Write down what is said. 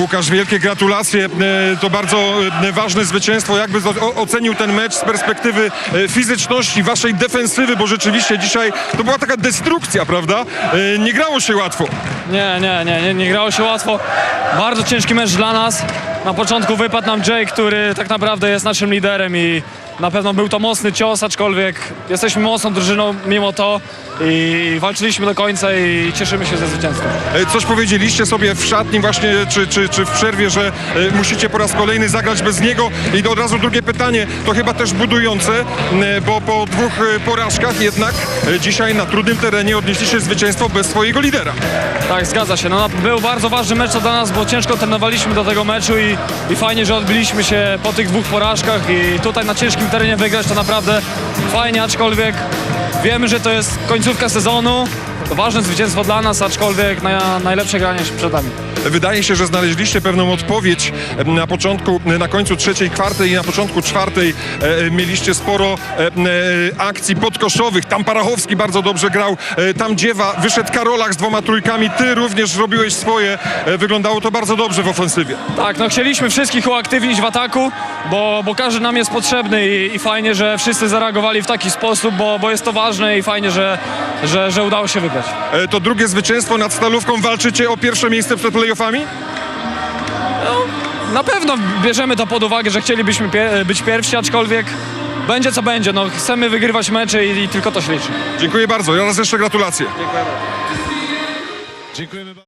Łukasz, wielkie gratulacje. E, To bardzo e, ważne zwycięstwo. Jakby ocenił ten mecz z perspektywy e, fizyczności, waszej defensywy, bo rzeczywiście dzisiaj to była taka destrukcja, prawda? Nie grało się łatwo. Nie, nie, nie, nie, nie grało się łatwo. Bardzo ciężki mecz dla nas. Na początku wypadł nam Jay, który tak naprawdę jest naszym liderem i na pewno był to mocny cios, aczkolwiek jesteśmy mocną drużyną mimo to i walczyliśmy do końca i cieszymy się ze zwycięstwa. E, Coś powiedzieliście sobie w szatni właśnie, czy, czy, czy w przerwie, że e, musicie po raz kolejny zagrać bez niego. I od razu drugie pytanie, to chyba też budujące, m, bo po dwóch e, porażkach jednak e, dzisiaj na trudnym terenie odnieśliście zwycięstwo bez swojego lidera. Tak, zgadza się. No, był bardzo ważny mecz dla nas, bo ciężko trenowaliśmy do tego meczu i, i fajnie, że odbiliśmy się po tych dwóch porażkach i tutaj na ciężkim terenie wygrać to naprawdę fajnie, aczkolwiek wiemy, że to jest końcówka sezonu. To ważne zwycięstwo dla nas, aczkolwiek na, najlepsze granie jeszcze przed nami. Wydaje się, że znaleźliście pewną odpowiedź na początku, na końcu trzeciej kwarty i na początku czwartej e, e, mieliście sporo e, e, akcji podkoszowych. Tam Parachowski bardzo dobrze grał, e, tam Dziewa, wyszedł Karolak z dwoma trójkami, ty również robiłeś swoje. E, wyglądało to bardzo dobrze w ofensywie. Tak, no chcieliśmy wszystkich uaktywnić w ataku, bo, bo każdy nam jest potrzebny i, i fajnie, że wszyscy zareagowali w taki sposób, bo, bo jest to ważne i fajnie, że, że, że udało się wygrać. E, to drugie zwycięstwo nad Stalówką. Walczycie o pierwsze miejsce przed playoffami? Na pewno bierzemy to pod uwagę, że chcielibyśmy pie- być pierwsi, aczkolwiek będzie co będzie. No, chcemy wygrywać mecze i, i tylko to się liczy. Dziękuję bardzo. Raz jeszcze gratulacje. Dziękujemy bardzo.